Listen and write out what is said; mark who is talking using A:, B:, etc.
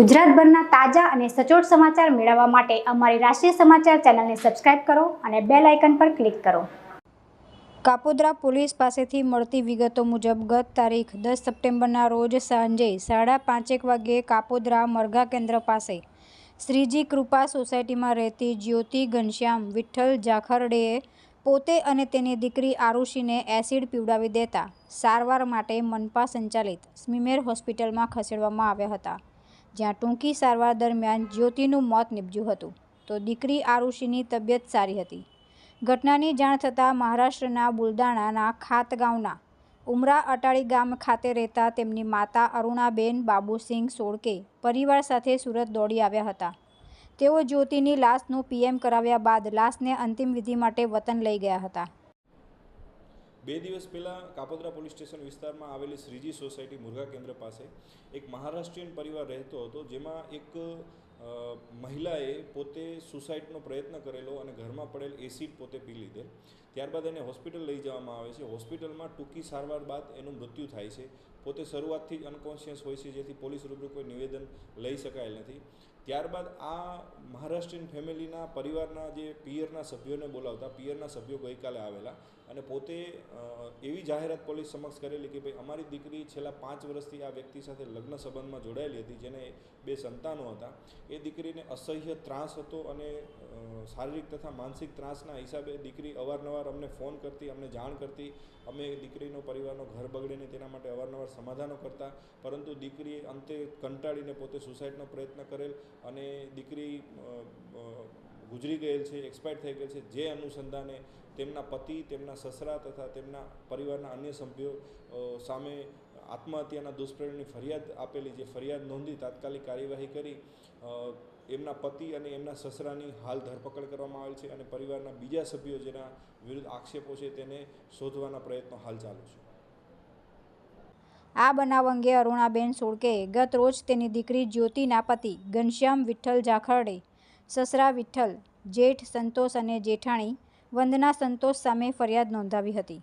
A: ગુજરાતભરના તાજા અને સચોટ સમાચાર મેળવવા માટે અમારી રાષ્ટ્રીય સમાચાર ચેનલને સબસ્ક્રાઇબ કરો અને બેલ આઇકન પર ક્લિક કરો. કાપોદ્રા પોલીસ પાસેથી મળતી વિગતો મુજબ ગત તારીખ દસ સપ્ટેમ્બરના રોજ સાંજે સાડા પાંચેક વાગ્યે કાપોદ્રા મરઘા કેન્દ્ર પાસે શ્રીજી કૃપા સોસાયટીમાં રહેતી જ્યોતિ ઘનશ્યામ વિઠ્ઠલ જાખરડેએ પોતે અને તેની દીકરી આરુષિને એસિડ પીવડાવી દેતા સારવાર માટે મનપા સંચાલિત સ્મીમેર હોસ્પિટલમાં ખસેડવામાં આવ્યા હતા. જ્યાં ટૂંકી સારવાર દરમિયાન જ્યોતિનું મોત નીપજ્યું હતું. તો દીકરી આરુષિની તબિયત સારી હતી. ઘટનાની જાણ થતાં મહારાષ્ટ્રના બુલદાણાના ખાતગાંવના ઉમરા અટાળી ગામ ખાતે રહેતા તેમની માતા અરુણાબેન બાબુસિંહ સોળકે પરિવાર સાથે સુરત દોડી આવ્યા હતા. તેઓ જ્યોતિની લાશનું પીએમ કરાવ્યા બાદ લાશને અંતિમ વિધિ માટે વતન લઈ ગયા હતા.
B: બે દિવસ પહેલાં કાપોદ્રા પોલીસ સ્ટેશન વિસ્તારમાં આવેલી શ્રીજી સોસાયટી મુરઘા કેન્દ્ર પાસે એક મહારાષ્ટ્રીયન પરિવાર રહેતો હતો, જેમાં એક મહિલાએ પોતે સુસાઇડનો પ્રયત્ન કરેલો અને ઘરમાં પડેલ એસિડ પોતે પી લીધેલ. ત્યારબાદ એને હોસ્પિટલ લઈ જવામાં આવે છે. હોસ્પિટલમાં ટૂંકી સારવાર બાદ એનું મૃત્યુ થાય છે. પોતે શરૂઆતથી જ અનકોન્શિયસ હોય છે, જેથી પોલીસ રૂબરૂ કોઈ નિવેદન લઈ શકાયેલ નથી. ત્યારબાદ આ મહારાષ્ટ્રીયન ફેમિલીના પરિવારના જે પિયરના સભ્યોને બોલાવતા, પિયરના સભ્યો ગઈકાલે આવેલા અને પોતે એવી જાહેરાત પોલીસ સમક્ષ કરેલી કે ભાઈ, અમારી દીકરી છેલ્લા પાંચ વર્ષથી આ વ્યક્તિ સાથે લગ્ન સંબંધમાં જોડાયેલી હતી, જેને બે સંતાનો હતા. એ દીકરીને અસહ્ય ત્રાસ હતો અને શારીરિક તથા માનસિક ત્રાસના હિસાબે દીકરી અવારનવાર અમને ફોન કરતી, અમને જાણ કરતી. અમે દીકરીનો પરિવારનો ઘર બગડે નહીં તેના માટે અવારનવાર સમાધાનો કરતા. પરંતુ દીકરીએ અંતે કંટાળીને પોતે સુસાઇડનો પ્રયત્ન કરેલ અને દીકરી ગુજરી ગયેલ છે, એક્સપાયર થઈ ગયેલ છે. જે અનુસંધાને તેમના પતિ, તેમના સસરા તથા તેમના પરિવારના અન્ય સભ્યો સામે આત્મહત્યાના દુષ્પ્રેરણની ફરિયાદ આપેલી, જે ફરિયાદ નોંધી તાત્કાલિક કાર્યવાહી કરી એમના પતિ અને એમના સસરાની હાલ ધરપકડ કરવામાં આવેલ છે અને પરિવારના બીજા સભ્યો જેના વિરુદ્ધ આક્ષેપો છે તેને શોધવાના પ્રયત્નો હાલ ચાલુ છે.
A: આ બનાવ અંગે અરુણાબેન સોળકે ગત રોજ તેની દીકરી જ્યોતિના પતિ ઘનશ્યામ વિઠ્ઠલ જાખરડે સસરા વિઠ્ઠલ, જેઠ સંતોષ અને જેઠાણી વંદના સંતોષ સામે ફરિયાદ નોંધાવી હતી.